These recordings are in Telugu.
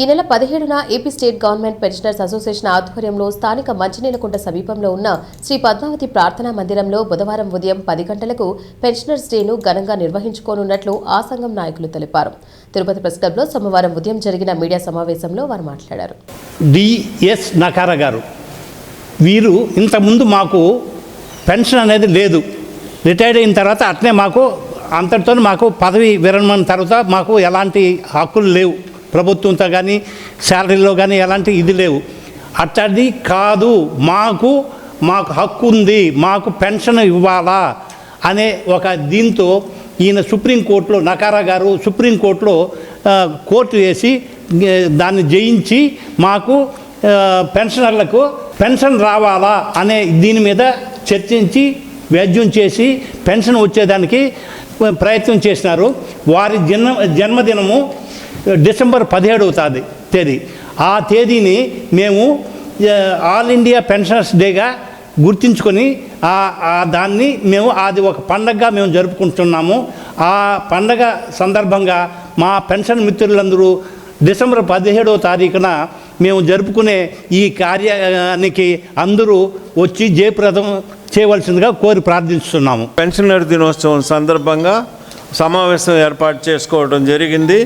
ఈ నెల పదిహేడున AP state government pensioners association ఆధ్వర్యంలో స్థానిక మంచినీలకుంట సమీపంలో ఉన్న శ్రీ పద్మావతి ప్రార్థనా మందిరంలో బుధవారం ఉదయం పది గంటలకు పెన్షనర్స్ డేను ఘనంగా నిర్వహించుకోనున్నట్లు ఆ సంఘం నాయకులు తెలిపారు. తిరుపతి ప్రెస్ క్లబ్లో సోమవారం ఉదయం జరిగిన మీడియా సమావేశంలో వారు మాట్లాడారు. డిఎస్ నకారా గారు వీరు ఇంతకుముందు మాకు పెన్షన్ అనేది లేదు. రిటైర్డ్ అయిన తర్వాత అట్నే మాకు అంతటితో మాకు పదవి విరమణ తర్వాత మాకు ఎలాంటి హక్కులు లేవు. ప్రభుత్వంతో కానీ శాలరీలో కానీ ఎలాంటి ఇది లేవు. అట్టది కాదు మాకు మాకు హక్కు ఉంది మాకు పెన్షన్ ఇవ్వాలా అనే ఒక దీంతో ఈయన సుప్రీంకోర్టులో నకారా గారు సుప్రీంకోర్టులో కోర్టు వేసి దాన్ని జయించి మాకు పెన్షనర్లకు పెన్షన్ రావాలా అనే దీని మీద చర్చించి వ్యాజ్యం చేసి పెన్షన్ వచ్చేదానికి ప్రయత్నం చేసినారు. వారి జన్మ జన్మదినము డిసెంబర్ పదిహేడవ తాది తేదీ. ఆ తేదీని మేము ఆల్ ఇండియా పెన్షనర్స్ డేగా గుర్తించుకొని ఆ దాన్ని మేము అది ఒక పండగగా మేము జరుపుకుంటున్నాము. ఆ పండగ సందర్భంగా మా పెన్షన్ మిత్రులందరూ డిసెంబర్ పదిహేడవ తారీఖున మేము జరుపుకునే ఈ కార్యానికి అందరూ వచ్చి జయప్రదం చేయవలసిందిగా కోరి ప్రార్థిస్తున్నాము. పెన్షనర్ దినోత్సవం సందర్భంగా సమావేశం ఏర్పాటు చేసుకోవడం జరిగింది.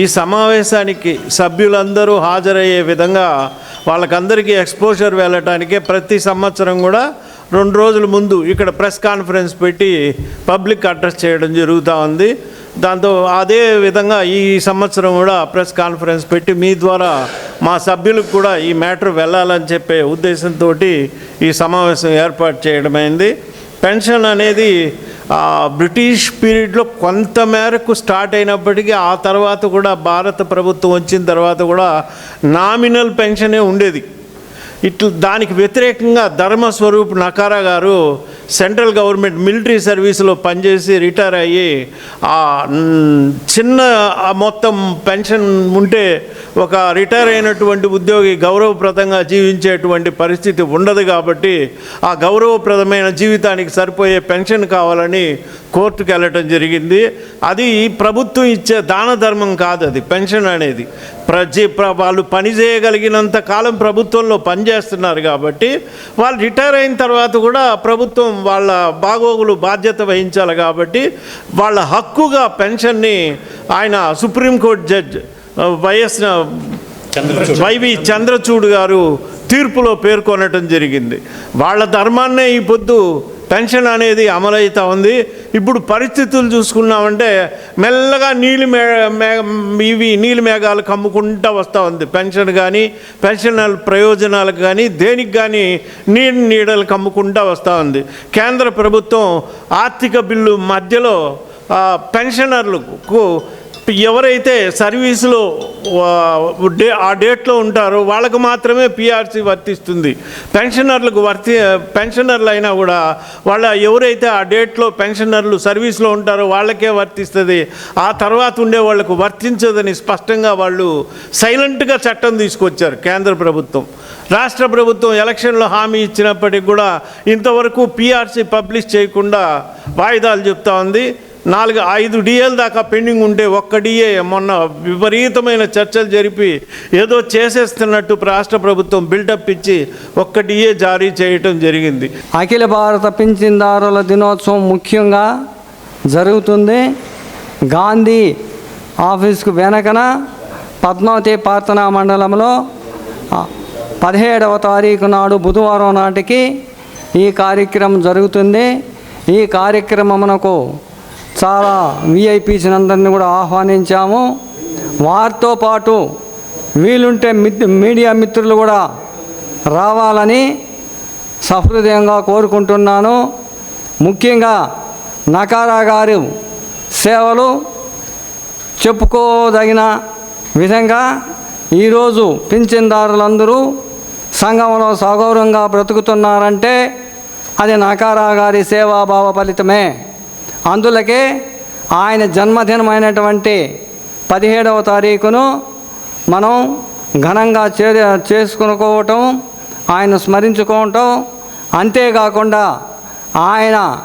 ఈ సమావేశానికి సభ్యులందరూ హాజరయ్యే విధంగా వాళ్ళకందరికీ ఎక్స్పోజర్ వెళ్ళటానికే ప్రతి సంవత్సరం కూడా రెండు రోజుల ముందు ఇక్కడ ప్రెస్ కాన్ఫరెన్స్ పెట్టి పబ్లిక్ అడ్రస్ చేయడం జరుగుతూ ఉంది. దాంతో అదే విధంగా ఈ సంవత్సరం కూడా ప్రెస్ కాన్ఫరెన్స్ పెట్టి మీ ద్వారా మా సభ్యులకు కూడా ఈ మ్యాటర్ వెళ్ళాలని చెప్పే ఉద్దేశంతో ఈ సమావేశం ఏర్పాటు చేయడమైంది. పెన్షన్ అనేది బ్రిటిష్ పీరియడ్లో కొంత మేరకు స్టార్ట్ అయినప్పటికీ ఆ తర్వాత కూడా భారత ప్రభుత్వం వచ్చిన తర్వాత కూడా నామినల్ పెన్షనే ఉండేది. ఇట్లా దానికి వ్యతిరేకంగా ధర్మస్వరూప్ నకారా గారు సెంట్రల్ గవర్నమెంట్ మిలిటరీ సర్వీస్లో పనిచేసి రిటైర్ అయ్యి ఆ చిన్న మొత్తం పెన్షన్ ఉంటే ఒక రిటైర్ అయినటువంటి ఉద్యోగి గౌరవప్రదంగా జీవించేటువంటి పరిస్థితి ఉండదు కాబట్టి ఆ గౌరవప్రదమైన జీవితానికి సరిపోయే పెన్షన్ కావాలని కోర్టుకు వెళ్ళటం జరిగింది. అది ప్రభుత్వం ఇచ్చే దాన ధర్మం కాదు అది పెన్షన్ అనేది. ప్రజ వాళ్ళు పని చేయగలిగినంత కాలం ప్రభుత్వంలో పనిచేస్తున్నారు కాబట్టి వాళ్ళు రిటైర్ అయిన తర్వాత కూడా ప్రభుత్వం వాళ్ళ బాగోగులు బాధ్యత వహించాలి కాబట్టి వాళ్ళ హక్కుగా పెన్షన్ని ఆయన supreme court judge YS YV Chandrachud garu తీర్పులో పేర్కొనటం జరిగింది. వాళ్ళ ధర్మాన్నే ఈ పొద్దు పెన్షన్ అనేది అమలవుతూ ఉంది. ఇప్పుడు పరిస్థితులు చూసుకున్నామంటే మెల్లగా నీళ్ళు మే ఇవి నీళ్ళు మేఘాలు కమ్ముకుంటూ వస్తూ ఉంది. పెన్షన్ కానీ పెన్షన్ ప్రయోజనాలకు కానీ దేనికి కానీ నీళ్ళు నీడలు కమ్ముకుంటూ వస్తూ ఉంది. కేంద్ర ప్రభుత్వం ఆర్థిక బిల్లు మధ్యలో పెన్షనర్లకు ఎవరైతే సర్వీసులో ఆ, డే ఆ డేట్లో ఉంటారో వాళ్ళకు మాత్రమే పిఆర్సీ వర్తిస్తుంది. పెన్షనర్లకు వర్తి పెన్షనర్లు అయినా కూడా వాళ్ళ ఎవరైతే ఆ డేట్లో పెన్షనర్లు సర్వీస్లో ఉంటారో వాళ్ళకే వర్తిస్తుంది. ఆ తర్వాత ఉండే వాళ్ళకు వర్తించదని స్పష్టంగా వాళ్ళు సైలెంట్గా చట్టం తీసుకొచ్చారు కేంద్ర ప్రభుత్వం. రాష్ట్ర ప్రభుత్వం ఎలక్షన్లో హామీ ఇచ్చినప్పటికి కూడా ఇంతవరకు పిఆర్సీ పబ్లిష్ చేయకుండా వాయిదాలు చెప్తా ఉంది. నాలుగు ఐదు డిఏల దాకా పెండింగ్ ఉంటే ఒక్క డిఏ మొన్న విపరీతమైన చర్చలు జరిపి ఏదో చేసేస్తున్నట్టు రాష్ట్ర ప్రభుత్వం బిల్డప్ ఇచ్చి ఒక్క డిఏ జారీ చేయటం జరిగింది. అఖిల భారత పింఛన్దారుల దినోత్సవం ముఖ్యంగా జరుగుతుంది. గాంధీ ఆఫీస్కు వెనకన పద్మావతి ప్రార్థనా మండలంలో పదిహేడవ తారీఖు నాడు బుధవారం నాటికి ఈ కార్యక్రమం జరుగుతుంది. ఈ కార్యక్రమమునకు చాలా విఐపీస్ అందరినీ కూడా ఆహ్వానించాము. వారితో పాటు వీలుంటే మీడియా మిత్రులు కూడా రావాలని సహృదయంగా కోరుకుంటున్నాను. ముఖ్యంగా నకారా గారు సేవలు చెప్పుకోదగిన విధంగా ఈరోజు పింఛన్దారులందరూ సంఘంలో సగౌరవంగా బ్రతుకుతున్నారంటే అది నకారా గారి సేవాభావ ఫలితమే. అందులకే ఆయన జన్మదినమైనటువంటి పదిహేడవ తారీఖును మనం ఘనంగా చే చేసుకునుకోవటం ఆయన స్మరించుకోవటం అంతేకాకుండా ఆయన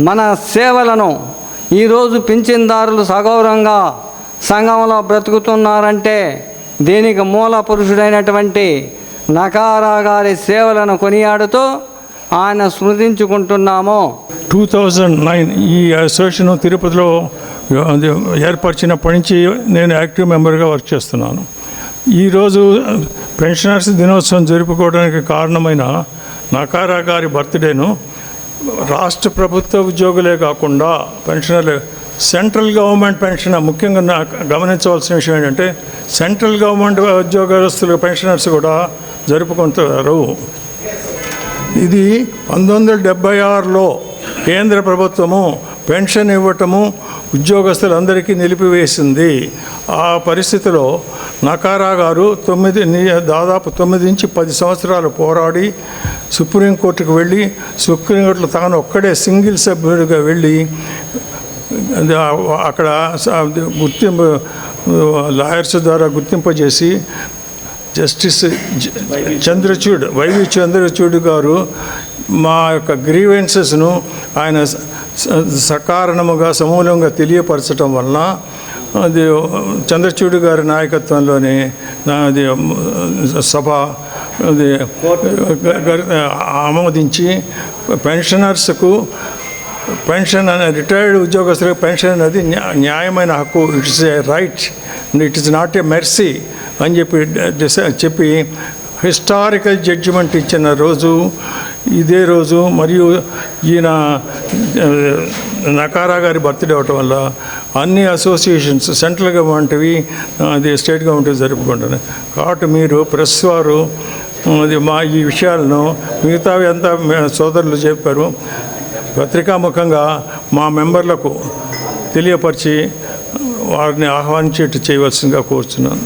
మన సేవలను ఈరోజు పింఛన్దారులు సగౌరవంగా సంఘంలో బ్రతుకుతున్నారంటే దీనికి మూల పురుషుడైనటువంటి నకారా గారి సేవలను కొనియాడుతూ ఆయన స్మృతించుకుంటున్నాము. టూ థౌజండ్ నైన్ ఈ అసోసియేషన్ తిరుపతిలో ఏర్పరిచినప్పటి నుంచి నేను యాక్టివ్ మెంబర్గా వర్క్ చేస్తున్నాను. ఈరోజు పెన్షనర్స్ దినోత్సవం జరుపుకోవడానికి కారణమైన నకారా గారి బర్త్డేను రాష్ట్ర ప్రభుత్వ ఉద్యోగులే కాకుండా పెన్షనర్లు సెంట్రల్ గవర్నమెంట్ పెన్షన్ ముఖ్యంగా గమనించవలసిన విషయం ఏంటంటే సెంట్రల్ గవర్నమెంట్ ఉద్యోగస్తులు పెన్షనర్స్ కూడా జరుపుకుంటారు. ఇది పంతొమ్మిది వందల డెబ్బై ఆరులో కేంద్ర ప్రభుత్వము పెన్షన్ ఇవ్వటము ఉద్యోగస్తులందరికీ నిలిపివేసింది. ఆ పరిస్థితిలో నకారా గారు తొమ్మిది దాదాపు తొమ్మిది నుంచి పది సంవత్సరాలు పోరాడి సుప్రీంకోర్టుకు వెళ్ళి సుప్రీంకోర్టులో తాను ఒక్కడే సింగిల్ సభ్యుడిగా వెళ్ళి అక్కడ గుర్తింపు లాయర్స్ ద్వారా గుర్తింపజేసి justice Chandrachud Y V Chandrachud garu మా యొక్క గ్రీవెన్సెస్ను ఆయన సకారణముగా సమూలంగా తెలియపరచడం వలన అది చంద్రచూడు గారి నాయకత్వంలోని అది సభ అది ఆమోదించి పెన్షనర్స్కు పెన్షన్ అనే రిటైర్డ్ ఉద్యోగస్తులకు పెన్షన్ అనేది న్యాయమైన హక్కు. It's a right it is not a mercy అని చెప్పి చెప్పి హిస్టారికల్ జడ్జిమెంట్ ఇచ్చిన రోజు ఇదే రోజు మరియు ఈయన నకారా గారి బర్త్డే అవటం వల్ల అన్ని అసోసియేషన్స్ సెంట్రల్ గవర్నమెంట్వి అది స్టేట్ గవర్నమెంట్ జరుపుకుంటున్నాయి. కాబట్టి మీరు ప్రెస్ వారు అది మా ఈ విషయాలను మిగతావి అంతా సోదరులు చెప్పారు. పత్రికాముఖంగా మా మెంబర్లకు తెలియపరిచి వారిని ఆహ్వానించేట్టు చేయవలసిందిగా కోరుతున్నాను